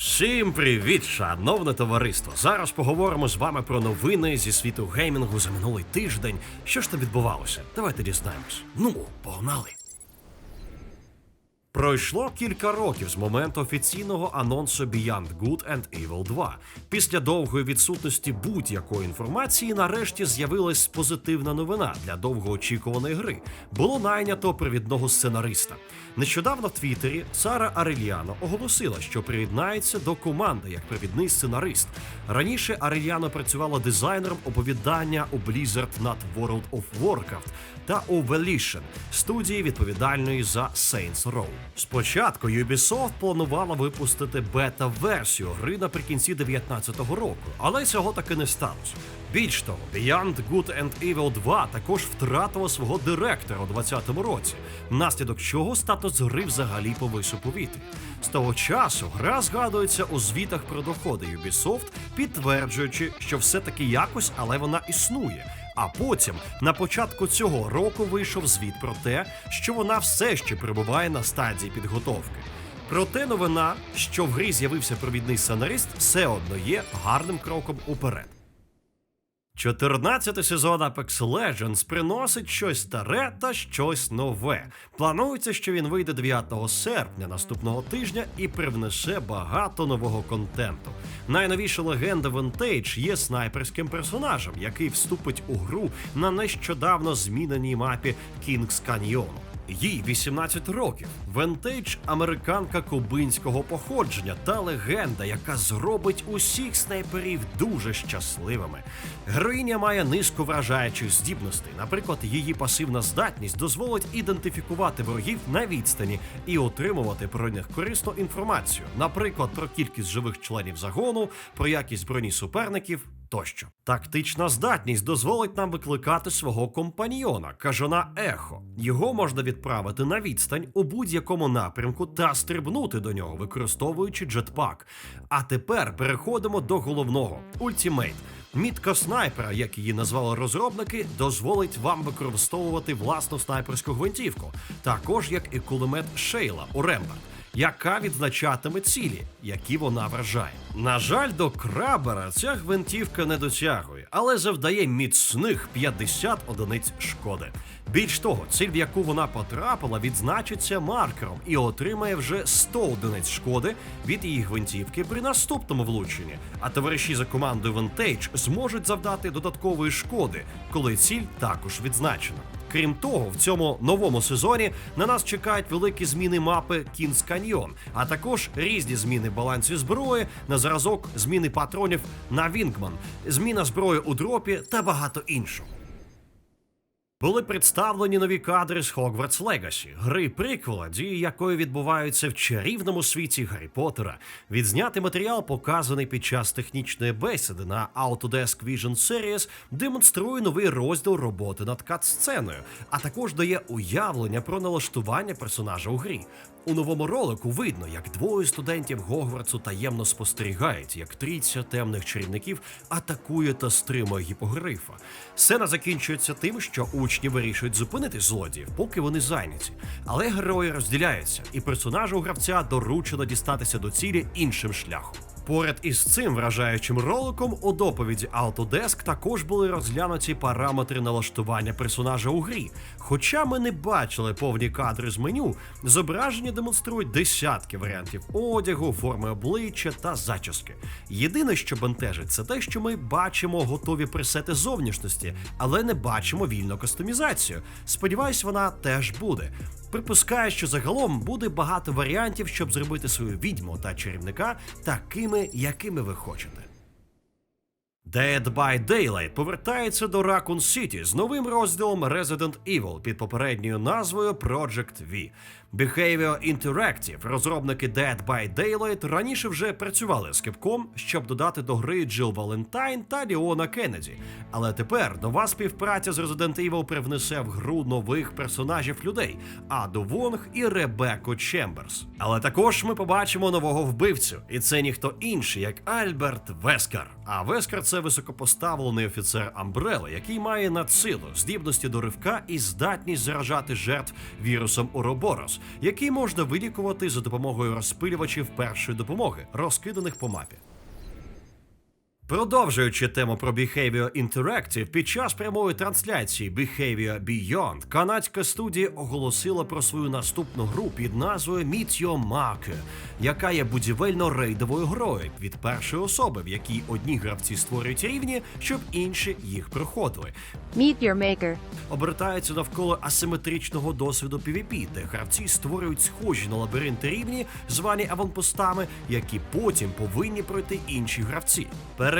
Всім привіт, шановне товариство! Зараз поговоримо з вами про новини зі світу геймінгу за минулий тиждень. Що ж там відбувалося? Давайте дізнаємось. Ну, погнали! Пройшло кілька років з моменту офіційного анонсу Beyond Good and Evil 2. Після довгої відсутності будь-якої інформації, нарешті з'явилась позитивна новина для довгоочікуваної гри. Було найнято провідного сценариста. Нещодавно в Твіттері Сара Арельяно оголосила, що приєднається до команди як провідний сценарист. Раніше Арельяно працювала дизайнером оповідання у Blizzard над World of Warcraft та у Volition, студії відповідальної за Saints Row. Спочатку Ubisoft планувала випустити бета-версію гри наприкінці 2019 року, але цього таки не сталося. Більш того, Beyond Good and Evil 2 також втратила свого директора у 2020 році, внаслідок чого статус гри взагалі повис у повітрі. З того часу гра згадується у звітах про доходи Ubisoft, підтверджуючи, що все-таки якось, але вона існує. А потім, на початку цього року, вийшов звіт про те, що вона все ще перебуває на стадії підготовки. Проте новина, що в грі з'явився провідний сценарист, все одно є гарним кроком уперед. 14 сезон Apex Legends приносить щось старе та щось нове. Планується, що він вийде 9 серпня наступного тижня і привнесе багато нового контенту. Найновіша легенда Vintage є снайперським персонажем, який вступить у гру на нещодавно зміненій мапі Kings Canyon. Їй 18 років. Вентейдж американка кубинського походження та легенда, яка зробить усіх снайперів дуже щасливими. Героїня має низку вражаючих здібностей. Наприклад, її пасивна здатність дозволить ідентифікувати ворогів на відстані і отримувати про них корисну інформацію, наприклад, про кількість живих членів загону, про якість броні суперників. Тощо тактична здатність дозволить нам викликати свого компаньйона, кажана Ехо. Його можна відправити на відстань у будь-якому напрямку та стрибнути до нього, використовуючи джетпак. А тепер переходимо до головного ультімейт. Мітка снайпера, як її назвали розробники, дозволить вам використовувати власну снайперську гвинтівку, також як і кулемет Шейла у Ремберт яка відзначатиме цілі, які вона вражає. На жаль, до крабера ця гвинтівка не дотягує, але завдає міцних 50 одиниць шкоди. Більш того, ціль, в яку вона потрапила, відзначиться маркером і отримає вже 100 одиниць шкоди від її гвинтівки при наступному влученні. А товариші за командою Vintage зможуть завдати додаткової шкоди, коли ціль також відзначена. Крім того, в цьому новому сезоні на нас чекають великі зміни мапи Кінс Каньйон, а також різні зміни балансів зброї, на зразок зміни патронів на Вінгман, зміна зброї у дропі та багато іншого. Були представлені нові кадри з Hogwarts Legacy, гри приквела, дії якої відбуваються в чарівному світі Гаррі Поттера. Відзнятий матеріал, показаний під час технічної бесіди на Autodesk Vision Series, демонструє новий розділ роботи над кат-сценою, а також дає уявлення про налаштування персонажа у грі. У новому ролику видно, як двоє студентів Гогвартсу таємно спостерігають, як трійця темних чарівників атакує та стримує гіпогрифа. Сцена закінчується тим, що учні вирішують зупинити злодіїв, поки вони зайняті. Але герої розділяються, і персонажу гравця доручено дістатися до цілі іншим шляхом. Поряд із цим вражаючим роликом у доповіді Autodesk також були розглянуті параметри налаштування персонажа у грі. Хоча ми не бачили повні кадри з меню, зображення демонструють десятки варіантів одягу, форми обличчя та зачіски. Єдине, що бентежить, це те, що ми бачимо готові пресети зовнішності, але не бачимо вільну кастомізацію. Сподіваюсь, вона теж буде. Припускаю, що загалом буде багато варіантів, щоб зробити свою відьму та чарівника такими, якими ви хочете. Dead by Daylight повертається до Raccoon City з новим розділом Resident Evil під попередньою назвою Project V. Behavior Interactive, розробники Dead by Daylight, раніше вже працювали з Capcom, щоб додати до гри Джилл Валентайн та Ліона Кеннеді. Але тепер нова співпраця з Resident Evil привнесе в гру нових персонажів людей Аду Вонг і Ребекку Чемберс. Але також ми побачимо нового вбивцю, і це ніхто інший, як Альберт Вескар. А Вескар це високопоставлений офіцер Амбрели, який має надсилу, здібності до ривка і здатність заражати жертв вірусом Уроборос. Який можна вилікувати за допомогою розпилювачів першої допомоги, розкиданих по мапі. Продовжуючи тему про Behavior Interactive, під час прямої трансляції Behavior Beyond канадська студія оголосила про свою наступну гру під назвою Meet Your Marker, яка є будівельно-рейдовою грою від першої особи, в якій одні гравці створюють рівні, щоб інші їх проходили. Meet your maker. Обертається навколо асиметричного досвіду PvP, де гравці створюють схожі на лабіринти рівні, звані аванпостами, які потім повинні пройти інші гравці.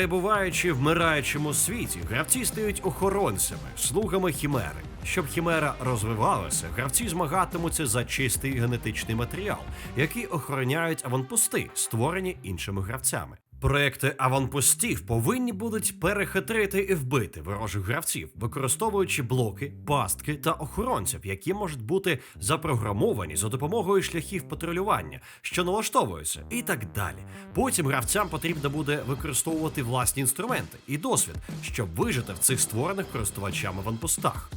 Перебуваючи в мираючому світі, гравці стають охоронцями, слугами хімери. Щоб хімера розвивалася, гравці змагатимуться за чистий генетичний матеріал, який охороняють аванпости, створені іншими гравцями. Проекти аванпостів повинні будуть перехитрити і вбити ворожих гравців, використовуючи блоки, пастки та охоронців, які можуть бути запрограмовані за допомогою шляхів патрулювання, що налаштовуються, і так далі. Потім гравцям потрібно буде використовувати власні інструменти і досвід, щоб вижити в цих створених користувачами аванпостах.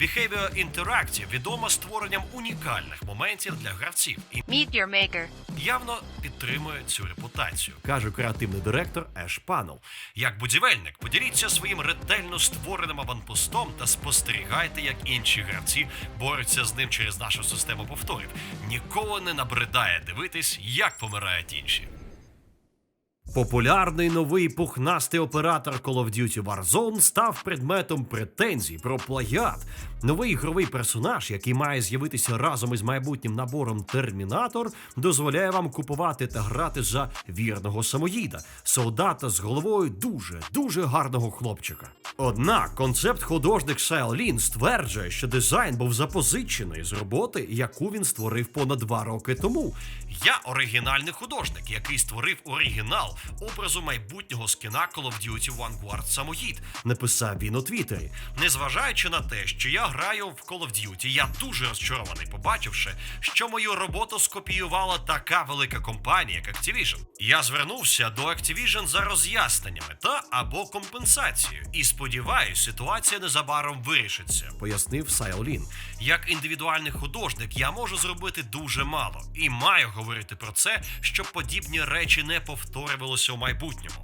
Behavior Interactive відома створенням унікальних моментів для гравців і Meet your maker. явно підтримує цю репутацію, каже креативний директор Еш Панел. Як будівельник, поділіться своїм ретельно створеним аванпостом та спостерігайте, як інші гравці борються з ним через нашу систему повторів. Ніколи не набридає дивитись, як помирають інші. Популярний новий пухнастий оператор Call of Duty Warzone став предметом претензій про плагіат. Новий ігровий персонаж, який має з'явитися разом із майбутнім набором Термінатор, дозволяє вам купувати та грати за вірного самоїда, солдата з головою дуже дуже гарного хлопчика. Однак концепт художник Сайл Лін стверджує, що дизайн був запозичений з роботи, яку він створив понад два роки тому. Я оригінальний художник, який створив оригінал образу майбутнього скіна Call of Duty Vanguard Самоїд, написав він у Твіттері. Незважаючи на те, що я граю в Call of Duty, я дуже розчарований, побачивши, що мою роботу скопіювала така велика компанія, як Activision. Я звернувся до Activision за роз'ясненнями та або компенсацією, і сподіваюся, ситуація незабаром вирішиться, пояснив Сайлін. Як індивідуальний художник, я можу зробити дуже мало і маю говорити про це, щоб подібні речі не повторювалися у майбутньому.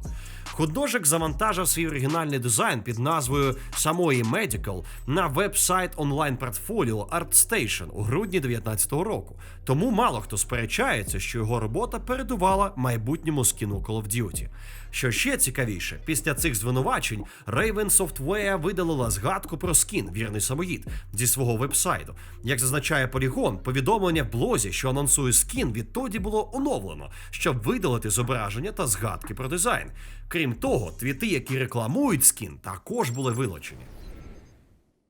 Художник завантажив свій оригінальний дизайн під назвою самої Medical на веб-сайт онлайн-портфоліо ArtStation у грудні 2019 року. Тому мало хто сперечається, що його робота передувала майбутньому скіну Call of Duty. Що ще цікавіше, після цих звинувачень Raven Software видалила згадку про скін вірний самоїд зі свого вебсайту. Як зазначає Polygon, повідомлення в блозі, що анонсує скін, відтоді було оновлено, щоб видалити зображення та згадки про дизайн. Крім того, твіти, які рекламують скін, також були вилучені.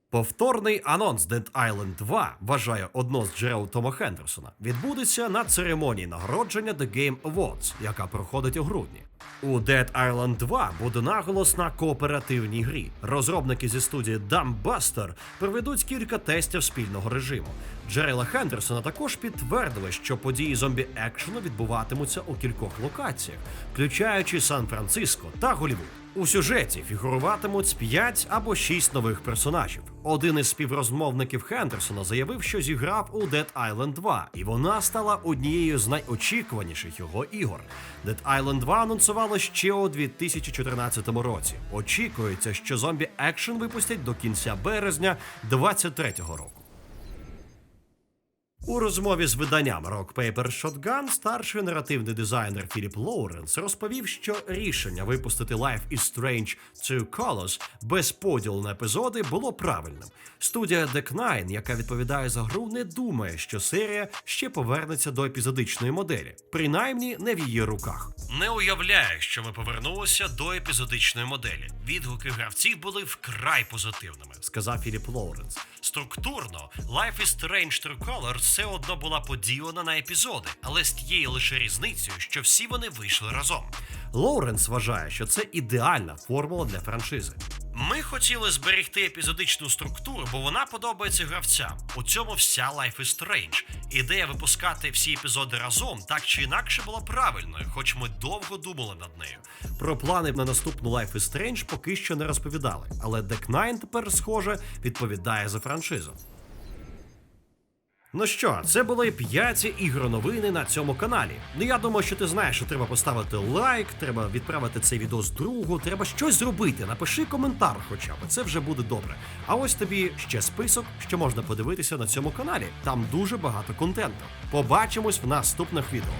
Повторний анонс Dead Island 2, вважає одно з джерел Тома Хендерсона, відбудеться на церемонії нагородження The Game Awards, яка проходить у грудні. У Dead Island 2 буде наголос на кооперативній грі. Розробники зі студії Dumbbuster проведуть кілька тестів спільного режиму. Джерела Хендерсона також підтвердили, що події зомбі екшену відбуватимуться у кількох локаціях, включаючи Сан-Франциско та Голівуд. У сюжеті фігуруватимуть 5 або 6 нових персонажів. Один із співрозмовників Хендерсона заявив, що зіграв у Dead Island 2, і вона стала однією з найочікуваніших його ігор. Dead Island 2 анонсували ще у 2014 році. Очікується, що зомбі екшен випустять до кінця березня 2023 року. У розмові з виданням Rock Paper Shotgun старший наративний дизайнер Філіп Лоуренс розповів, що рішення випустити Life is Strange Two Colors без поділу на епізоди було правильним. Студія Deck Nine, яка відповідає за гру, не думає, що серія ще повернеться до епізодичної моделі, принаймні не в її руках. Не уявляю, що ми повернулися до епізодичної моделі. Відгуки гравців були вкрай позитивними, сказав Філіп Лоуренс. Структурно, Life is Strange True Color все одно була поділена на епізоди, але з тією лише різницею, що всі вони вийшли разом. Лоуренс вважає, що це ідеальна формула для франшизи. Ми хотіли зберегти епізодичну структуру, бо вона подобається гравцям. У цьому вся Life is Strange. Ідея випускати всі епізоди разом так чи інакше була правильною, хоч ми довго думали над нею. Про плани на наступну Life is Strange поки що не розповідали, але Deck Nine тепер, схоже, відповідає за франшизу. Ну що, це були п'яті ігроновини на цьому каналі. Ну я думаю, що ти знаєш, що треба поставити лайк, треба відправити цей відео з другу, треба щось зробити. Напиши коментар, хоча б це вже буде добре. А ось тобі ще список, що можна подивитися на цьому каналі. Там дуже багато контенту. Побачимось в наступних відео.